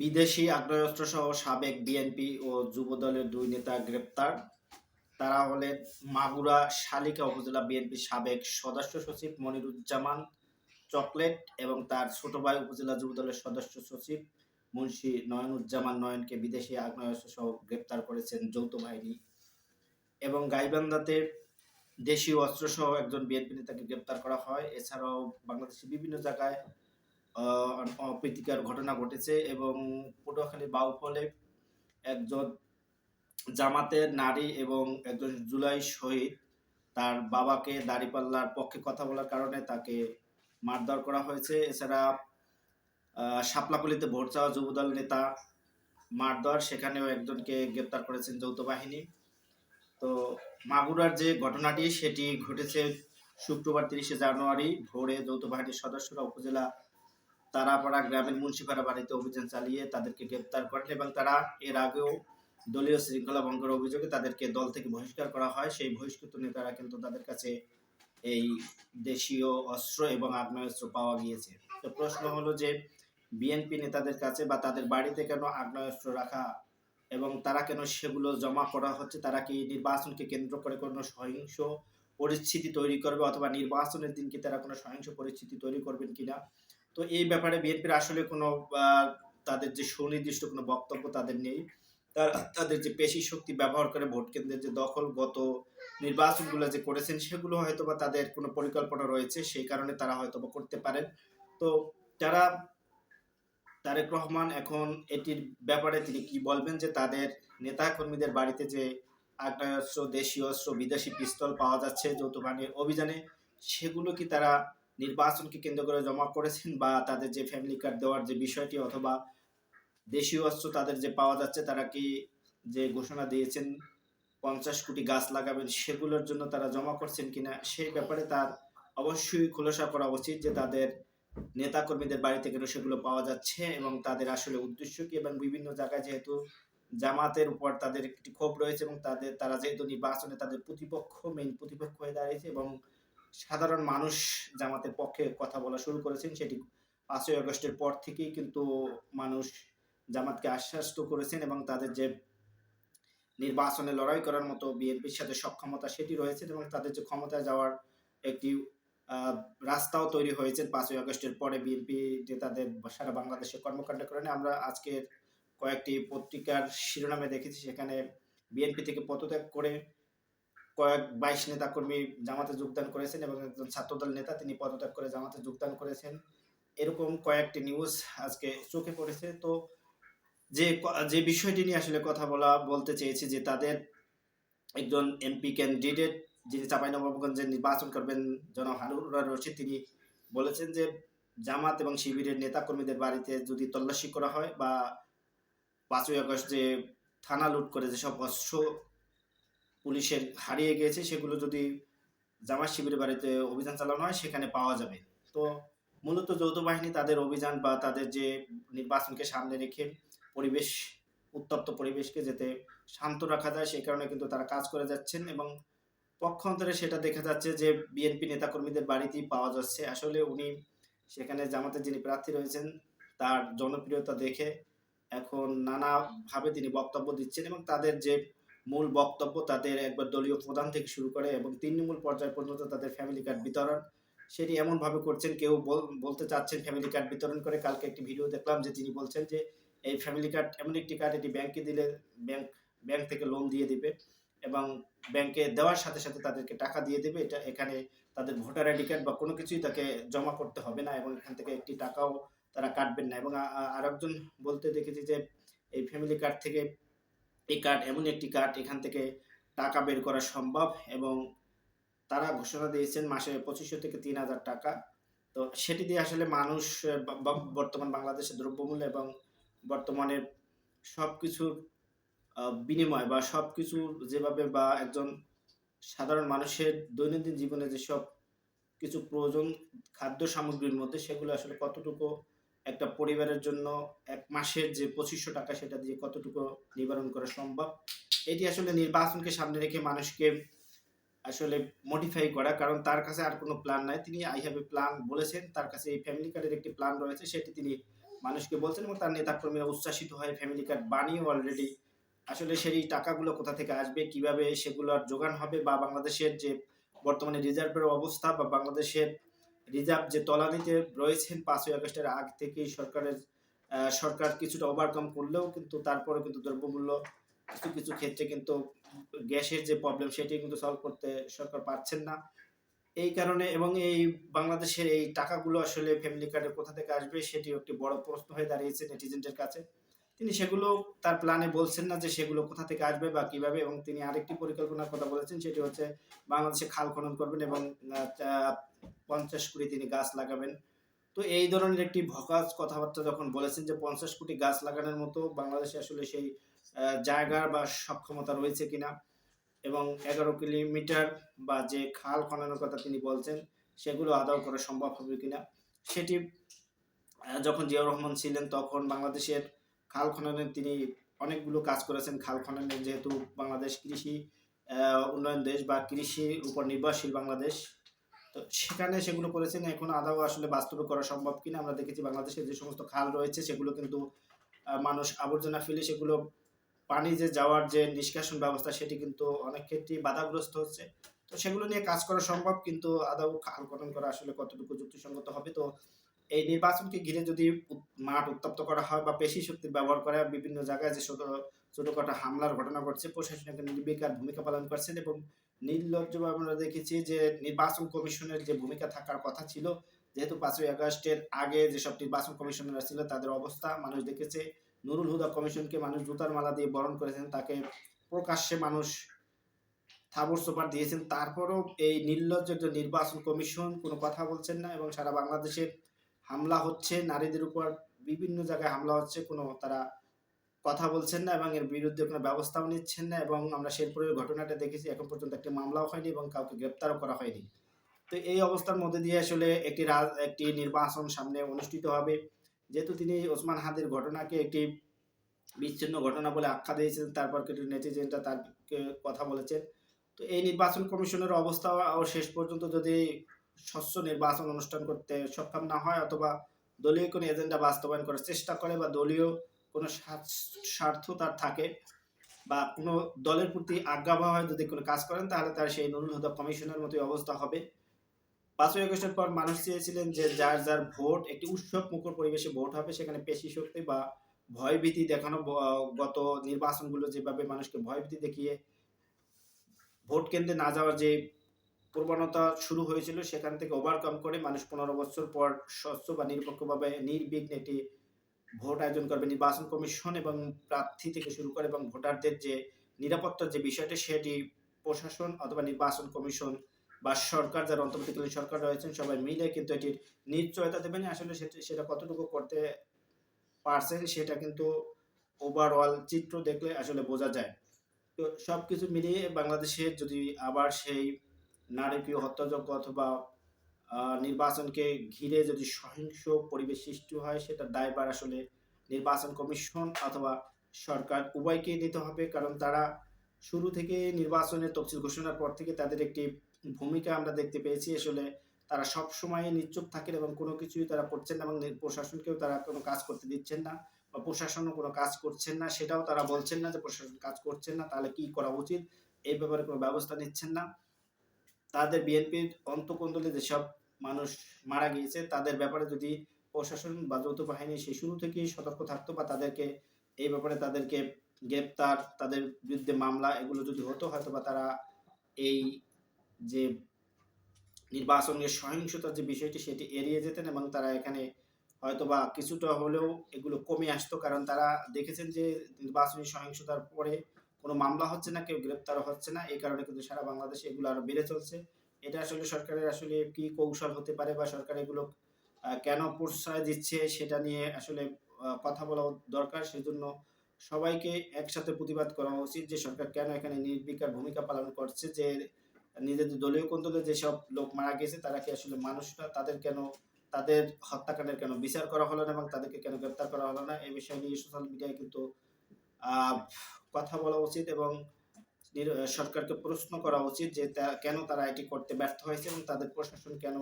বিদেশি আগ্নেয়াস্ত্র সহ সাবেক বিএনপি ও যুবদলের দুই নেতা গ্রেপ্তার। তারা হলেন মাগুরা শালিকা উপজেলা বিএনপির সাবেক সদস্য সচিব মনিরুজ্জামান চকলেট এবং তার ছোট ভাই উপজেলা যুবদলের সদস্য সচিব মুন্সি নয়নুজ্জামান নয়নকে বিদেশি আগ্নেয়াস্ত্র সহ গ্রেপ্তার করেছেন যৌথ বাহিনী এবং গাইবান্ধাতে দেশীয় অস্ত্র সহ একজন বিএনপি নেতাকে গ্রেপ্তার করা হয়। এছাড়াও বাংলাদেশের বিভিন্ন জায়গায় অপ্রীতিকর ঘটনা ঘটেছে এবং পটুয়াখালী বাউফলে একজন জামাতের নারী এবং একজন জুলাই শহীদ তার বাবাকে দাড়িপাল্লার পক্ষে কথা বলার কারণে তাকে মারধর করা হয়েছে। এছাড়া আহ, শাপলাকলিতে ভোট চাওয়া যুবদল নেতা মারধর সেখানেও একজনকে গ্রেপ্তার করেছেন যৌথ বাহিনী। তো মাগুরার যে ঘটনাটি সেটি ঘটেছে শুক্রবার তিরিশে জানুয়ারি। ভোরে যৌথ বাহিনীর সদস্যরা উপজেলা তারাপাড়া গ্রামের মুন্সিপাড়া বাড়িতে অভিযান চালিয়ে তাদেরকে গ্রেপ্তার করেন এবং তারা এর আগেও দলীয় শৃঙ্খলা ভঙ্গের অভিযোগে তাদেরকে দল থেকে বহিষ্কার করা হয়। সেই বহিষ্কৃত নেতারা কিন্তু তাদের কাছে এই দেশীয় অস্ত্র এবং আগ্নেয়াস্ত্র পাওয়া গিয়েছে। তো প্রশ্ন হলো যে, বিএনপি নেতাদের কাছে বা তাদের বাড়িতে কেন আগ্নেয়াস্ত্র রাখা এবং তারা কেন সেগুলো জমা করা হচ্ছে? তারা কি নির্বাচনকে কেন্দ্র করে কোনো সহিংস পরিস্থিতি তৈরি করবে অথবা নির্বাচনের দিন কি তারা কোনো সহিংস পরিস্থিতি তৈরি করবেন কিনা? তো এই ব্যাপারে বিএনপির আসলে কোনো তাদের যে সুনির্দিষ্ট কোনো বক্তব্য তাদের নেই। তাদের যে পেশি শক্তি ব্যবহার করে ভোট কেন্দ্রের যে দখলগত নির্বাচনগুলো যে করেছেন, সেগুলো হয়তো বা তাদের কোনো পরিকল্পনা রয়েছে, সেই কারণে তারা হয়তো বা করতে পারেন। তো যারা তারেক রহমান এখন এটির ব্যাপারে তিনি কি বলবেন যে তাদের নেতা কর্মীদের বাড়িতে যে আগ্নেয়াস্ত্র দেশীয়, অস্ত্র বিদেশি পিস্তল পাওয়া যাচ্ছে যৌথ বাহিনীর অভিযানে, সেগুলো কি তারা নির্বাচনকে কেন্দ্র করে জমা করেছেন বা তাদের যে ফ্যামিলি কার্ড দেওয়ার যে বিষয়টি অথবা দেশীয় অস্ত্র তাদের যে পাওয়া যাচ্ছে, তারা কি যে ঘোষণা দিয়েছেন, পঞ্চাশ কোটি গাছ লাগাবেন সেগুলোর জন্য তারা জমা করছেন কিনা সেই ব্যাপারে তার অবশ্যই খোলসা করা উচিত যে তাদের নেতা কর্মীদের বাড়িতে কেন সেগুলো পাওয়া যাচ্ছে এবং তাদের আসলে উদ্দেশ্য কি এবং বিভিন্ন জায়গায় যেহেতু জামাতের উপর তাদের একটি ক্ষোভ রয়েছে এবং তাদের, তারা যেহেতু নির্বাচনে তাদের প্রতিপক্ষ মেইন প্রতিপক্ষ হয়ে দাঁড়িয়েছে এবং সাধারণ মানুষ জামাতের পক্ষে কথা বলা শুরু করেছেন। সেটি পাঁচই আগস্টের পর থেকেই কিন্তু মানুষ জামাতকে আশ্বস্ত করেছেন এবং তাদের যে নির্বাচনে লড়াই করার মতো বিএনপির সাথে সক্ষমতা সেটি রয়েছে এবং তাদের যে ক্ষমতায় যাওয়ার একটি রাস্তাও তৈরি হয়েছে পাঁচই আগস্টের পরে বিএনপি যে তাদের সারা বাংলাদেশে কর্মকাণ্ড করেন আমরা আজকের কয়েকটি পত্রিকার শিরোনামে দেখেছি সেখানে বিএনপি থেকে পদত্যাগ করে কয়েক বাইশ নেতা কর্মী জামাতে যোগদান করেছেন এবং একজন ছাত্রদল নেতা তিনি পদত্যাগ করে জামাতে যোগদান করেছেন। এরকম কয়েকটি নিউজ আজকে চোখে পড়েছে। তো যে যে বিষয়টি নিয়ে আসলে কথা বলা, বলতে চেয়েছি যে তাদের একজন এমপি ক্যান্ডিডেট যিনি চাঁপাইনবাবগঞ্জে নির্বাচন করবেন জনাব হারুরা রশিদ, তিনি বলেছেন যে জামাত এবং শিবিরের নেতা কর্মীদের বাড়িতে যদি তল্লাশি করা হয় বা পাঁচই আগস্ট যে থানা লুট করে যেসব অস্ত্র পুলিশের হারিয়ে গিয়েছে সেগুলো যদি জামাত শিবিরের বাড়িতে অভিযান চালানো হয়, সেখানে পাওয়া যাবে। তো মূলত যৌথ বাহিনী তাদের অভিযান বা তাদের যে নির্বাচনকে সামনে রেখে পরিবেশ, উত্তপ্ত পরিবেশকে যাতে শান্ত রাখা যায়, সেই কারণে কিন্তু তারা কাজ করে যাচ্ছেন এবং পক্ষান্তরে সেটা দেখা যাচ্ছে যে বিএনপি নেতাকর্মীদের বাড়িতেই পাওয়া যাচ্ছে। আসলে উনি সেখানে জামাতের যিনি প্রার্থী রয়েছেন, তার জনপ্রিয়তা দেখে এখন নানাভাবে তিনি বক্তব্য দিচ্ছেন এবং তাদের যে মূল বক্তব্য তাদের একবার দলীয় প্রধান থেকে শুরু করে এবং তৃণমূল পর্যায় পর্যন্ত তাদের ফ্যামিলি কার্ড বিতরণ। সেটি এমনভাবে করছেন, কেউ বল- বলতে চাচ্ছেন ফ্যামিলি কার্ড বিতরণ করে। কালকে একটি ভিডিও দেখলাম যে তিনি বলছেন যে, এই ফ্যামিলি কার্ড এমন একটি কার্ড এটি ব্যাংকে দিলে ব্যাংক ব্যাংক থেকে লোন দিয়ে দিবে এবং ব্যাংকে দেওয়ার সাথে সাথে তাদেরকে টাকা দিয়ে দেবে। এটা এখানে তাদের ভোটার আইডি কার্ড বা কোনো কিছুই তাকে জমা করতে হবে না এবং এখান থেকে একটি টাকাও তারা কাটবেন না। এবং আরেকজন বলতে দেখেছি যে, এই ফ্যামিলি কার্ড থেকে এই কার্ড এমন একটি কার্ড এখান থেকে টাকা বের করা সম্ভব এবং তারা ঘোষণা দিয়েছেন মাসে পঁচিশশো থেকে তিন হাজার টাকা। তো সেটি দিয়ে আসলে মানুষ বর্তমান বাংলাদেশের দ্রব্যমূল্য এবং বর্তমানে সব কিছুর বিনিময় বা সব কিছু যেভাবে বা একজন সাধারণ মানুষের দৈনন্দিন জীবনে যেসব কিছু প্রয়োজন, খাদ্য সামগ্রীর মধ্যে সেগুলো আসলে কতটুকু একটা পরিবারের জন্য এক মাসের যে পঁচিশশো টাকা সেটা দিয়ে কতটুকু নিবারণ করা সম্ভব, এটি আসলে নির্বাচনকে সামনে রেখে মানুষকে আসলে মডিফাই করা, কারণ তার কাছে আর কোনো প্ল্যান নাই। তিনি আই হ্যাভ এ প্ল্যান বলেছেন, তার কাছে এই ফ্যামিলি কার্ডের একটি প্ল্যান রয়েছে, সেটি তিনি মানুষকে বলছেন এবং তার নেতাকর্মীরা উচ্ছ্বাসিত হয় ফ্যামিলি কার্ড বানিয়ে অলরেডি আসলে সেই টাকাগুলো কোথা থেকে আসবে, কীভাবে সেগুলোর যোগান হবে বা বাংলাদেশের যে বর্তমানে রিজার্ভের অবস্থা বা বাংলাদেশের রিজার্ভ যে তলানিতে রয়েছেন পাঁচই আগস্টের আগ থেকেই সরকারের সরকার কিছুটা ওভারকাম করলেও কিন্তু তারপরে কিন্তু দ্রব্যমূল্য কিছু কিছু ক্ষেত্রে কিন্তু গ্যাসের যে প্রবলেম সেটি কিন্তু সলভ করতে সরকার পারছেন না। এই কারণে এবং এই বাংলাদেশের এই টাকাগুলো আসলে ফ্যামিলি কার্ডে কোথা থেকে আসবে সেটি একটি বড় প্রশ্ন হয়ে দাঁড়িয়েছে নেটিজেনদের কাছে। তিনি সেগুলো তার প্ল্যানে বলছেন না যে সেগুলো কোথা থেকে আসবে বা কীভাবে এবং তিনি আরেকটি পরিকল্পনার কথা বলেছেন, সেটি হচ্ছে বাংলাদেশে খাল খনন করবেন এবং পঞ্চাশ কোটি তিনি গাছ লাগাবেন। তো এই ধরনের একটি ভকাজ কথাবার্তা যখন বলেছেন যে পঞ্চাশ কোটি গাছ লাগানোর মতো বাংলাদেশে আসলে সেই জায়গার বা সক্ষমতা রয়েছে কিনা এবং এগারো কিলোমিটার বা যে খাল খননের কথা তিনি বলছেন, সেগুলো আদাও করা সম্ভব হবে কিনা, সেটি যখন জিয়াউর রহমান ছিলেন তখন বাংলাদেশের খাল খননে তিনি অনেকগুলো কাজ করেছেন। খাল খননে যেহেতু বাংলাদেশ কৃষি উন্নয়ন দেশ বা কৃষির উপর নির্ভরশীল বাংলাদেশ, তো সেখানে সেগুলো করেছেন। এখন আদাও আসলে বাস্তবে করা সম্ভব কিনা আমরা দেখেছি বাংলাদেশের যে সমস্ত খাল রয়েছে, সেগুলো কিন্তু মানুষ আবর্জনা ফেলে সেগুলো পানি যে যাওয়ার যে নিষ্কাশন ব্যবস্থা, সেটি কিন্তু অনেক ক্ষেত্রেই বাধাগ্রস্ত হচ্ছে। তো সেগুলো নিয়ে কাজ করা সম্ভব, কিন্তু আদাও খাল খনন করা আসলে কতটুকু যুক্তিসঙ্গত হবে? তো এই নির্বাচনকে ঘিরে যদি মাঠ উত্তপ্ত করা হয় বা পেশি শক্তি ব্যবহার করা বিভিন্ন জায়গায় যে ছোট ছোটখাটো হামলার ঘটনা ঘটছে প্রশাসন নির্বিকার ভূমিকা পালন করছেন এবং নির্লজ্জভাবে আমরা দেখেছি যে নির্বাচন কমিশনের যে ভূমিকা থাকার কথা ছিল, যেহেতু পাঁচই আগস্টের আগে যেসব নির্বাচন কমিশনাররা ছিল তাদের অবস্থা, মানুষ দেখেছে, নুরুল হুদা কমিশনকে মানুষ জুতার মালা দিয়ে বরণ করেছেন, তাকে প্রকাশ্যে মানুষ থাবর সোপার দিয়েছেন, তারপরেও এই নির্লজ্জ নির্বাচন কমিশন কোনো কথা বলছেন না এবং সারা বাংলাদেশে হামলা হচ্ছে, নারীদের উপর বিভিন্ন জায়গায় হামলা হচ্ছে, কোনো তারা কথা বলছেন না এবং এর বিরুদ্ধে কোনো ব্যবস্থাও নিচ্ছেন না এবং আমরা শেরপুরের ঘটনাটা দেখেছি, এখন পর্যন্ত একটি মামলাও হয়নি এবং কাউকে গ্রেপ্তারও করা হয়নি। তো এই অবস্থার মধ্যে দিয়ে আসলে একটি রাজ, একটি নির্বাচন সামনে অনুষ্ঠিত হবে। যেহেতু তিনি ওসমান হাদির ঘটনাকে একটি বিচ্ছিন্ন ঘটনা বলে আখ্যা দিয়েছেন, তারপর কিছু নেটিজেনরা তারকে কথা বলেছেন। তো এই নির্বাচন কমিশনের অবস্থা শেষ পর্যন্ত যদি স্বচ্ছ নির্বাচন অনুষ্ঠান করতে সক্ষম না হয় অথবা দলীয় কোনো এজেন্ডা বাস্তবায়ন করার চেষ্টা করে বা দলীয় কোনো স্বার্থ- তার থাকে বা কোনো দলের প্রতি আজ্ঞাবহ হয় যদি কোনো কাজ করেন তাহলে তার সেই নুরুল কমিশনের মতোই অবস্থা হবে। পাঁচই আগস্টের পর মানুষ চেয়েছিলেন যে যার যার ভোট, একটি উৎসব মুখর পরিবেশে ভোট হবে, সেখানে পেশি শক্তি বা ভয়ভীতি দেখানো গত নির্বাচনগুলো যেভাবে মানুষকে ভয়ভীতি দেখিয়ে ভোট কেন্দ্রে না যাওয়ার যে প্রবণতা শুরু হয়েছিল, সেখান থেকে ওভারকাম করে মানুষ পনেরো বছর পর স্বচ্ছ বা নিরপেক্ষভাবে নির্বিঘ্নে একটি ভোট আয়োজন করবে। নির্বাচন কমিশন এবং প্রার্থী থেকে শুরু করে এবং ভোটারদের যে নিরাপত্তার যে বিষয়টি, সেটি প্রশাসন অথবা নির্বাচন কমিশন বা সরকার, যারা অন্তর্বর্তীকালীন সরকার রয়েছেন, সবাই মিলে কিন্তু এটির নিশ্চয়তা দেবেন। আসলে সেটা- কতটুকু করতে পারছেন, সেটা কিন্তু ওভারঅল চিত্র দেখলে আসলে বোঝা যায়। তো সব কিছু মিলিয়ে বাংলাদেশে যদি আবার সেই নারকীয় হত্যাযজ্ঞ অথবা নির্বাচনকে ঘিরে যদি সহিংস পরিবেশ সৃষ্টি হয় সেটা দায়ভার আসলে নির্বাচন কমিশন অথবা সরকার উভয়কেই নিতে হবে। কারণ তারা শুরু থেকে নির্বাচনের তফসিল ঘোষণার পর থেকে তাদের একটি ভূমিকা আমরা দেখতে পেয়েছি। আসলে তারা সব সময় নিশ্চুপ থাকেন এবং কোনো কিছুই তারা করছেন না এবং প্রশাসনকেও তারা কোনো কাজ করতে দিচ্ছেন না বা প্রশাসনও কোনো কাজ করছেন না। সেটাও তারা বলছেন না যে প্রশাসন কাজ করছেন না, তাহলে কি করা উচিত? এই ব্যাপারে কোনো ব্যবস্থা নিচ্ছেন না। তাদের বিএনপির অন্তকন্দলে যেসব মানুষ মারা গিয়েছে, তাদের ব্যাপারে যদি প্রশাসন বা যৌথ বাহিনী সে শুরু থেকেই সতর্ক থাকতো বা তাদেরকে এই ব্যাপারে তাদেরকে গ্রেপ্তার, তাদের বিরুদ্ধে মামলা এগুলো যদি হতো হয়তো বা তারা এই যে নির্বাচনের সহিংসতার যে বিষয়টি সেটি এড়িয়ে যেতেন এবং তারা এখানে হয়তোবা কিছুটা হলেও এগুলো কমে আসতো। কারণ তারা দেখেছেন যে নির্বাচনী সহিংসতার পরে কোনো মামলা হচ্ছে না, কেউ গ্রেপ্তার হচ্ছে না, এই কারণে কিন্তু সারা বাংলাদেশে এগুলো আরও বেড়ে চলছে। এটা আসলে সরকারের আসলে কি কৌশল হতে পারে বা সরকার এগুলো কেন প্রশ্রয় দিচ্ছে সেটা নিয়ে আসলে কথা বলা দরকার। সেজন্য সবাইকে একসাথে প্রতিবাদ করা উচিত যে সরকার কেন এখানে নির্বিকার ভূমিকা পালন করছে, যে নিজেদের দলীয় কন্দলে যেসব লোক মারা গেছে, তারা কি আসলে মানুষরা তাদের কেন, তাদের হত্যাকাণ্ডের কেন বিচার করা হলো না এবং তাদেরকে কেন গ্রেপ্তার করা হলো না? এই বিষয় নিয়ে সোশ্যাল মিডিয়ায় কিন্তু কথা বলা উচিত এবং সরকারকে প্রশ্ন করা উচিত যে কেন তারা এটি করতে ব্যর্থ হয়েছে এবং তাদের প্রশাসন কেন